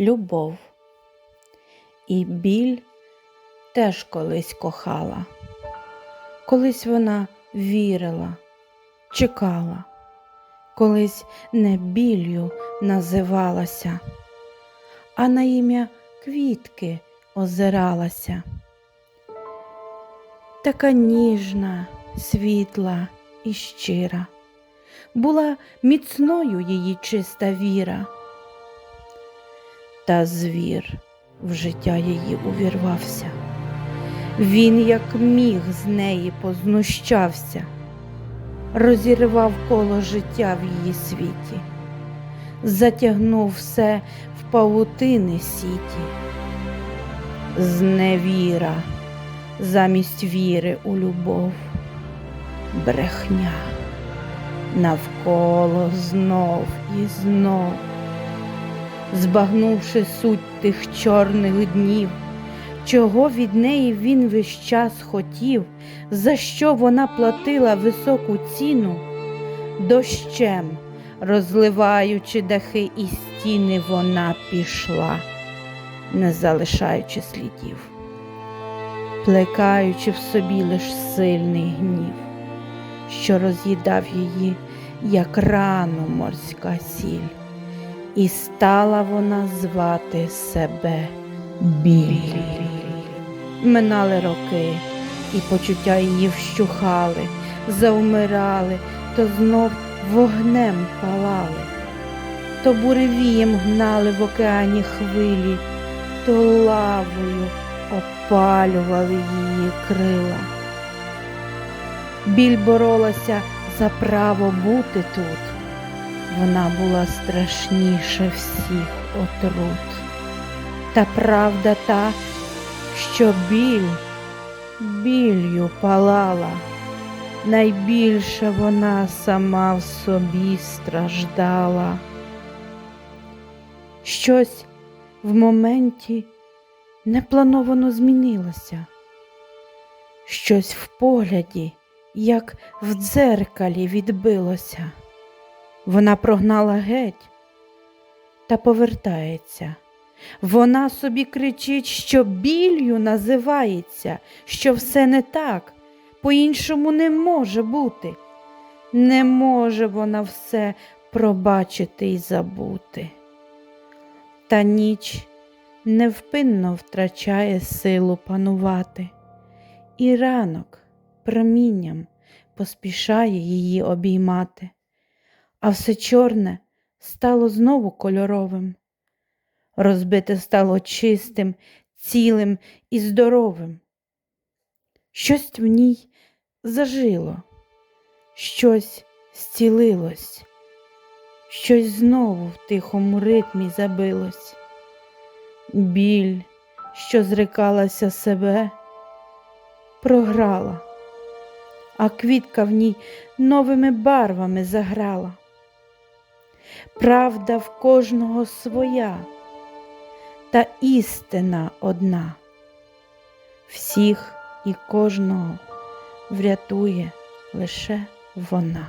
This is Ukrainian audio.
любов. І біль теж колись кохала. Колись вона вірила, чекала, колись не біллю називалася, а на ім'я квітки озиралася. Така ніжна, світла і щира, була міцною її чиста віра. Та звір в життя її увірвався. Він, як міг, з неї познущався, розірвав коло життя в її світі, затягнув все в павутини сіті. Зневіра замість віри у любов, брехня навколо знов і знов збагнувши суть тих чорних днів, чого від неї він весь час хотів, за що вона платила високу ціну, дощем, розливаючи дахи і стіни, вона пішла, не залишаючи слідів, плекаючи в собі лиш сильний гнів, що роз'їдав її, як рану морська сіль. І стала вона звати себе біль. Минали роки, і почуття її вщухали, завмирали, то знов вогнем палали, то буревієм гнали в океані хвилі, то лавою опалювали її крила. Біль боролася за право бути тут. Вона була страшніше всіх отрут. Та правда та, що біль біллю палала, найбільше вона сама в собі страждала. Щось в моменті неплановано змінилося, щось в погляді, як в дзеркалі відбилося. Вона прогнала геть та повертається. Вона собі кричить, що біллю називається, що все не так, по-іншому не може бути. Не може вона все пробачити і забути. Та ніч невпинно втрачає силу панувати, і ранок промінням поспішає її обіймати а все чорне стало знову кольоровим. Розбите стало чистим, цілим і здоровим. Щось в ній зажило, щось зцілилось, щось знову в тихому ритмі забилось. Біль, що зрикалася себе, програла, а квітка в ній новими барвами заграла. Правда в кожного своя, та істина одна. Всіх і кожного врятує лише вона.